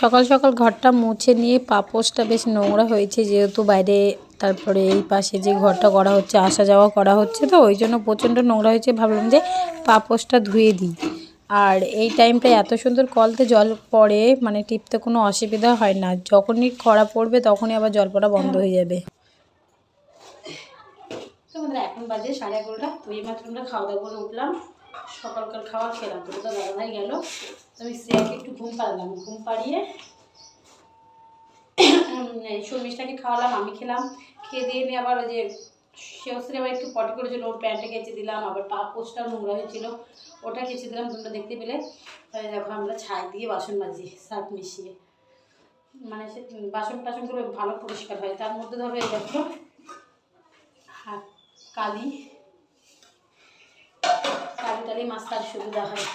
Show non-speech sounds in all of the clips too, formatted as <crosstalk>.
সকাল সকাল ঘরটা মুছে নিয়ে পাপোশটা বেশ নোংরা হয়েছে যেহেতু বাইরে, তারপরে এই পাশে যে ঘরটা করা হচ্ছে, আসা যাওয়া করা হচ্ছে তো, ওই জন্য প্রচণ্ড নোংরা হয়েছে। ভাবলাম যে পাপোশটা ধুয়ে দিই। আর এই টাইমটায় এত সুন্দর কলতে জল পড়ে মানে টিপতে কোনো অসুবিধা হয় না। যখনই খরা পড়বে, তখনই আবার জল পড়া বন্ধ হয়ে যাবে। এখন বাজে সাড়ে এগারোটা। তো এই মাত্র আমরা খাওয়া দাওয়া করে উঠলাম। সকালকার খাওয়া খেলাম, তো দাদাভাই গেল। আমি শ্রেয়াকে একটু ঘুম পাড়ালাম, ঘুম পাড়িয়ে শর্মিষ্ঠাকে খাওয়ালাম, আমি খেলাম। খেয়ে দিয়ে নিয়ে আবার ওই যে শেষরে আবার একটু পটি করেছিল, ওর প্যান্টে কেচে দিলাম, আবার পা পোস্টার নোংরা হয়েছিল, ওটা কেচে দিলাম তোমরা দেখতে পেলে। তাই দেখো আমরা ছাই দিয়ে বাসন মাজি, সার্ফ মিশিয়ে। মানে সে বাসন টাসনগুলো ভালো পরিষ্কার হয়, তার মধ্যে ধরো এই দেখো কালি। টালি মাছটার সুবিধা হয়।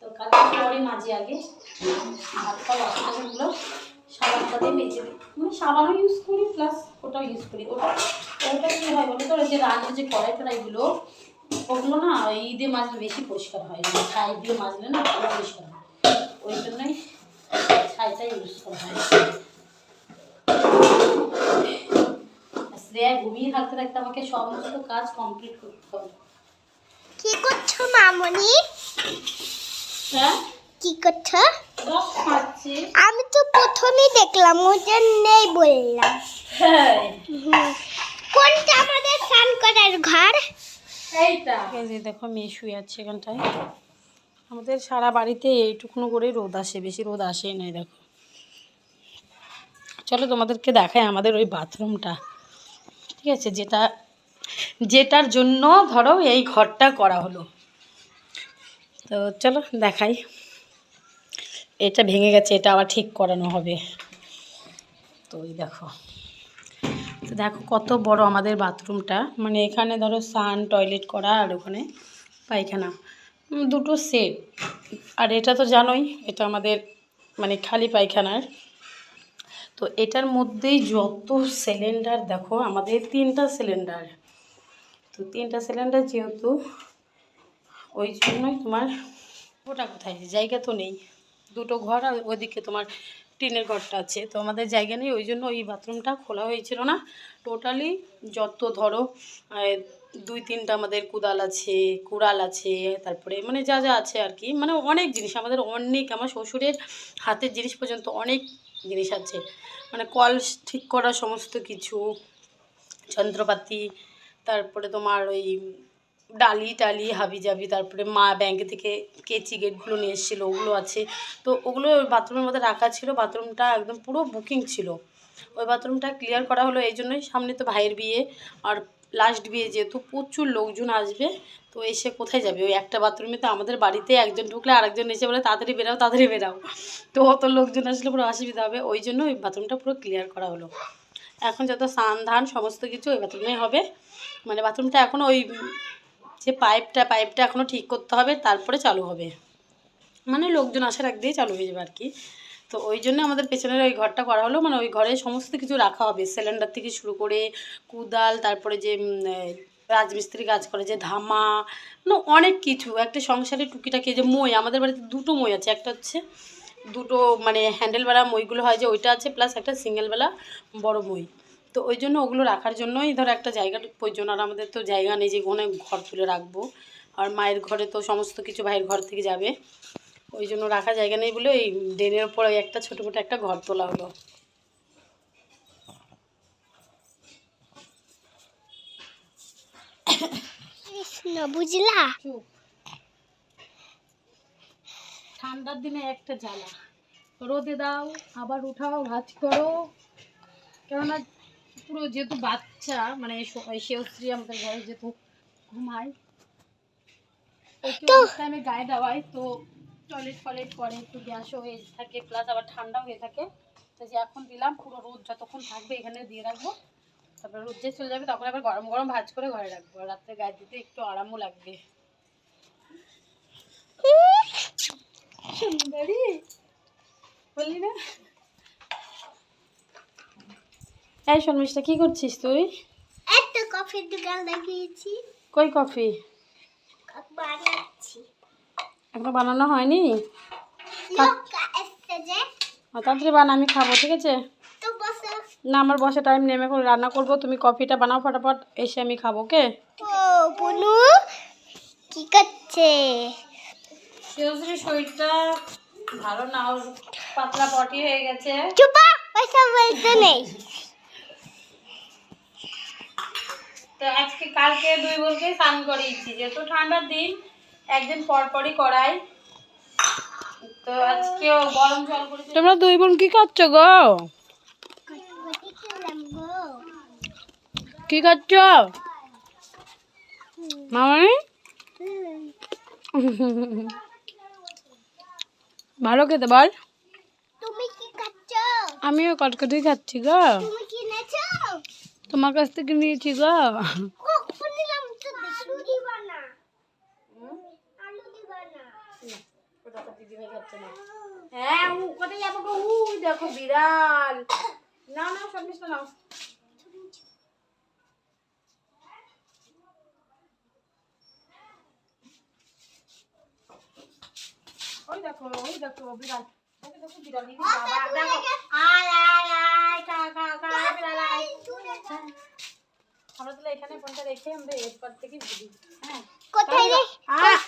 তো কালি পরে মাঝে আগে হাত পা বাসন টাসনগুলো সাবানটা দিয়ে মেজে দিই। মানে সাবানও ইউজ করি প্লাস ওটাও ইউজ করি। ওটা ওটা কী হয় বলো তো? যে রান্নার যে কড়াই টড়াইগুলো ওগুলো না দিয়ে মাজলে বেশি পরিষ্কার হয়। মানে ছাই দিয়ে মাজলে না ভালো পরিষ্কার হয়। ওই জন্যই ছাইটা ইউজ করা হয়। শ্রেয়া ঘুমিয়ে থাকতে থাকতে আমাকে সমস্ত কাজ কমপ্লিট করতে হবে। কি করছ মামনি? হ্যাঁ? কি করছ? আমি তো প্রথমেই দেখলাম ওটা নেই বললাম। হ্যাঁ। হুম। কোনটা আমাদের স্নান করার ঘর? এই যে দেখো মেয়ে শুয়ে আছে এখানটায়। আমাদের সারা বাড়িতে এইটুকুনো করে রোদ আসে বেশি রোদ আসে নাই দেখো। চলো তোমাদেরকে দেখায় আমাদের ওই বাথরুমটা। ঠিক আছে যেটা যেটার জন্য ধরো এই ঘরটা করা হলো। তো চলো দেখাই। এটা ভেঙে গেছে, এটা আবার ঠিক করানো হবে। তো ওই দেখো। তো দেখো কত বড় আমাদের বাথরুমটা। মানে এখানে ধরো সান টয়লেট করা আর ওখানে পায়খানা। দুটো সেট। আর এটা তো জানোই, এটা আমাদের মানে খালি পায়খানার। তো এটার মধ্যেই যত সিলিন্ডার দেখো, আমাদের তিনটা সিলিন্ডার তো তিনটা সিলিন্ডার যেহেতু, ওই জন্যই তোমার ওটা কোথায়? জায়গা তো নেই। দুটো ঘর আর ওদিকে তোমার টিনের ঘরটা আছে। তো আমাদের জায়গা নেই, ওই জন্য ওই বাথরুমটা খোলা হয়েছিল না। টোটালি যত ধরো দুই তিনটা আমাদের কুদাল আছে, কুড়াল আছে, তারপরে মানে যা যা আছে আর কি। মানে অনেক জিনিস, আমাদের অনেক, আমার শ্বশুরের হাতের জিনিস পর্যন্ত অনেক জিনিস আছে। মানে কল ঠিক করা সমস্ত কিছু, যন্ত্রপাতি তারপরে তোমার ওই ডালি টালি হাবি জাবি তারপরে মা ব্যাংক থেকে কেচি গেটগুলো নিয়ে এসেছিল, ওগুলো আছে। তো ওগুলো ওই বাথরুমের মধ্যে রাখা ছিল বাথরুমটা একদম পুরো বুকিং ছিল। ওই বাথরুমটা ক্লিয়ার করা হলো এই জন্যই, সামনে তো ভাইয়ের বিয়ে, আর লাস্ট বিয়ে যেহেতু প্রচুর লোকজন আসবে, তো এসে কোথায় যাবে? ওই একটা বাথরুমে তো আমাদের বাড়িতে একজন ঢুকলে আরেকজন এসে বলে, তাড়াতাড়ি বেরাও তাড়াতাড়ি বেরাও তো অত লোকজন আসলে পুরো অসুবিধা হবে, ওই জন্য ওই বাথরুমটা পুরো ক্লিয়ার করা হলো। এখন যত স্নান, ধান, সমস্ত কিছু ওই বাথরুমে হবে। মানে বাথরুমটা এখনও ওই, যে পাইপটা পাইপটা এখনও ঠিক করতে হবে, তারপরে চালু হবে। মানে লোকজন আসার আগ দিয়ে চালু হয়ে যাবে আর কি তো ওই জন্য আমাদের পেছনের ওই ঘরটা করা হলো মানে ওই ঘরে সমস্ত কিছু রাখা হবে। সিলিন্ডার থেকে শুরু করে কুদাল, তারপরে যে রাজমিস্ত্রি কাজ করে, যে ধামা মানে অনেক কিছু। একটা সংসারে টুকিটাকি যে মই, আমাদের বাড়িতে দুটো মই আছে। একটা হচ্ছে দুটো মানে হ্যান্ডেলওয়ালা মইগুলো হয় যে ওইটা আছে প্লাস একটা সিঙ্গেলওয়ালা বড় মই। তো ওই জন্য ওগুলো রাখার জন্যই ধর একটা জায়গার প্রয়োজন। আর আমাদের তো জায়গা নেই যে ওখানে ঘর তুলে রাখব। আর মায়ের ঘরে তো সমস্ত কিছু ভাইয়ের ঘর থেকে যাবে। ওই জন্য রাখা জায়গা নেই বলে ওই ড্রেনের ওপর ওই একটা ছোটো মোটো একটা ঘর তোলা হলো। বুঝলা? ঠান্ডার দিনে একটা জ্বালা। রোদে দাও আবার উঠাও ভাজ করো। কেননা পুরো যেহেতু বাচ্চা মানে শেষশ্রী আমাদের ঘরে যেহেতু ঘুমায় টাইমে গায়ে দেওয়াই তো টয়লেট ফয়লেট করে একটু গ্যাসও হয়ে থাকে প্লাস আবার ঠান্ডাও হয়ে থাকে। তো যে এখন দিলাম পুরো রোদ যতক্ষণ থাকবে এখানে দিয়ে রাখব। তারপরে রোদ যে চলে যাবে তখন আবার গরম গরম ভাজ করে ঘরে রাখব। রাত্রে গায়ে দিতে একটু আরামও লাগবে। সুন্দরী বললি না? এই শর্মিষ্ঠা কি করছিস তুই? একটা কফির দোকান লাগিয়েছি। কই কফি? বানাচ্ছি। এখনও বানানো হয়নি? তাড়াতাড়ি বানা আমি খাব ঠিক আছে? না আমার বসে টাইম নেমে করে রান্না করব তুমি কফিটা বানাও ফটাফট এসে আমি খাব ওকে? ও বুনু কি করছে? শরীরটা ভালো না পাতলা পটি হয়ে গেছে। চুপা ওইসব বলতে নেই। তো আজকে কালকে দুই বোনকে স্নান করিয়েছি। যেহেতু ঠান্ডার দিন একদিন পর পরই করাই। তো আজকেও গরম জল করে তোমরা দুই বোন কি করছ গো? কি করছ মামানি <laughs> ভালো খেতে বল। তুমি কি করছ আমিও কটকটি খাচ্ছি গো। তুমি কিনেছো? তোমার কাছ থেকে নিয়েছি গো। কখন নিলাম? তো আলু দিবা না। আলু দিবা না। হ্যাঁ উ কোথায় যাব গো? উ দেখো বিড়াল। না না সব মিষ্টি নাও। ওই দেখো ওই দেখো বিড়াল। ওই দেখো বিড়াল বাবা দেখো আয় আয় আয় কা কা কা বিড়াল আয়। আমরা তাহলে এখানে ফোনটা রেখে আমরা এরপর থেকে ভিড়ি হ্যাঁ। কোথায় রে? আহ!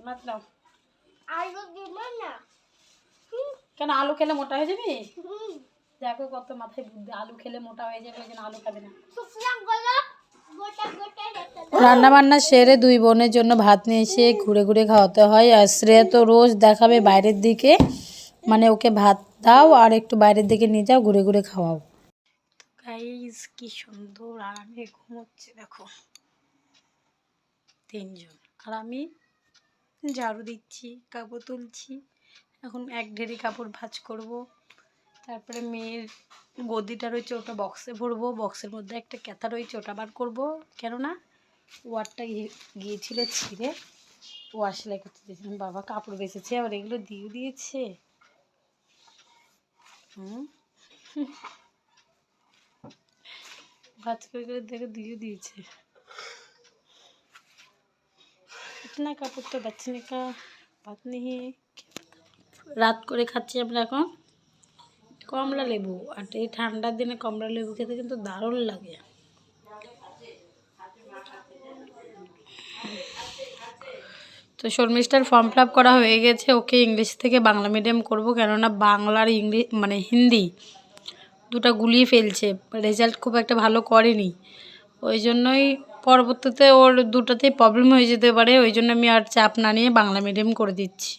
মাত নাও। আলু দিবা না। কেন আলু খেলে মোটা হয়ে যাবি? দেখো কত মাথায় বুদ্ধি আলু খেলে মোটা হয়ে যাবে ওই জন্য আলু খাবে না। রান্না বান্না সেরে দুই বোনের জন্য ভাত নিয়ে এসে ঘুরে ঘুরে খাওয়াতে হয়। আর শ্রেয়া তো রোজ দেখাবে বাইরের দিকে। মানে ওকে ভাত দাও আর একটু বাইরের দিকে নিয়ে যাও, ঘুরে ঘুরে খাওয়াও। কি সুন্দর আরামে ঘুমোচ্ছে, দেখো। তিনজন। আর আমি ঝাড়ু দিচ্ছি, কাপড় তুলছি। এখন এক ঢেরি কাপড় ভাঁজ করব। তারপরে মেয়ের গদিটা রয়েছে ওটা বক্সে ভরবো। বক্সের মধ্যে একটা ক্যাথা রয়েছে, ওটা বার করব। কেননা ওয়ারটা গিয়ে- গিয়েছিল ছিঁড়ে ওয়ার সেলাই করতে দিয়েছিলাম বাবা কাপড় বেঁচেছে আবার এগুলো দিয়ে দিয়েছে হুম ভাজ করে করে দেখে দিয়ে দিয়েছে इतना কাপড় তো बचने का बात नहीं है রাত করে খাচ্ছি আমরা এখন কমলা লেবু আর এই ঠান্ডার দিনে কমলা লেবু খেতে কিন্তু দারুণ লাগে তো শর্মিষ্ঠার ফর্ম ফিল আপ করা হয়ে গেছে ওকে ইংলিশ থেকে বাংলা মিডিয়াম করব কেননা বাংলার ইংলিশ মানে হিন্দি দুটা গুলিয়ে ফেলছে। রেজাল্ট খুব একটা ভালো করেনি। ওই জন্যই পরবর্তীতে ওর দুটাতেই প্রবলেম হয়ে যেতে পারে ওই জন্য আমি আর চাপ না নিয়ে বাংলা মিডিয়াম করে দিচ্ছি।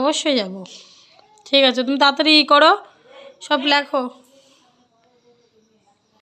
অবশ্যই যাব। ঠিক আছে তুমি তাড়াতাড়ি ই করো সব লেখো।